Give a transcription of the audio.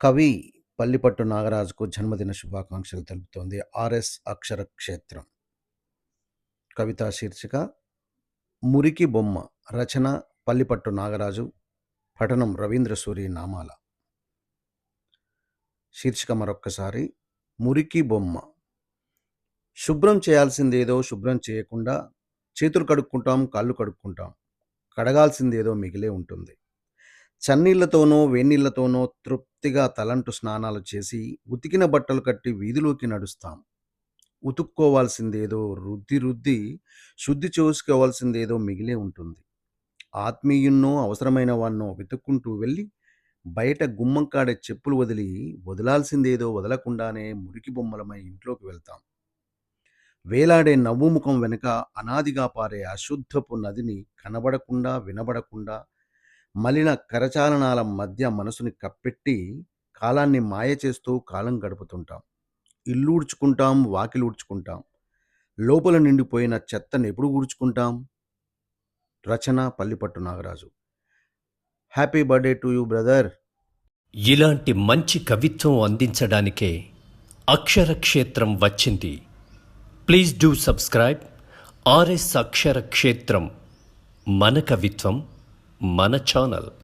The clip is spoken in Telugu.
కవి పల్లిపట్టు నాగరాజుకు జన్మదిన శుభాకాంక్షలు తెలుపుతోంది ఆర్ఎస్ అక్షర క్షేత్రం కవితా శీర్షిక మురికి బొమ్మ రచన పల్లిపట్టు నాగరాజు పఠనం రవీంద్ర సూరి నామాల. శీర్షిక మరొక్కసారి మురికి బొమ్మ. శుభ్రం చేయాల్సిందేదో శుభ్రం చేయకుండా చేతులు కడుక్కుంటాం కాళ్ళు కడుక్కుంటాం కడగాల్సిందేదో మిగిలే ఉంటుంది. చన్నీళ్ళతోనో వేన్నీళ్ళతోనో తృప్తిగా తలంటు స్నానాలు చేసి ఉతికిన బట్టలు కట్టి వీధిలోకి నడుస్తాం. ఉతుక్కోవాల్సిందేదో రుద్ది రుద్ది శుద్ధి చేసుకోవాల్సిందేదో మిగిలే ఉంటుంది. ఆత్మీయున్నో అవసరమైన వాన్నో వెతుక్కుంటూ వెళ్ళి బయట గుమ్మం కాడే చెప్పులు వదిలి వదలాల్సిందేదో వదలకుండానే మురికి బొమ్మలమై ఇంట్లోకి వెళ్తాం. వేలాడే నవ్వుముఖం వెనుక అనాదిగా పారే అశుద్ధపు నదిని కనబడకుండా వినబడకుండా మలిన కరచాలనాల మధ్య మనసుని కప్పెట్టి కాలాన్ని మాయ చేస్తూ కాలం గడుపుతుంటాం. ఇల్లు ఊడ్చుకుంటాం వాకిలు ఊడ్చుకుంటాం లోపల నిండిపోయిన చెత్తను ఎప్పుడు ఊడ్చుకుంటాం? రచన Pallipattu Nagaraju. Happy birthday to you brother. ఇలాంటి మంచి కవిత్వం అందించడానికే అక్షరక్షేత్రం వచ్చింది. Please do subscribe. RS Aksharakshetram మన కవిత్వం. మన ఛానల్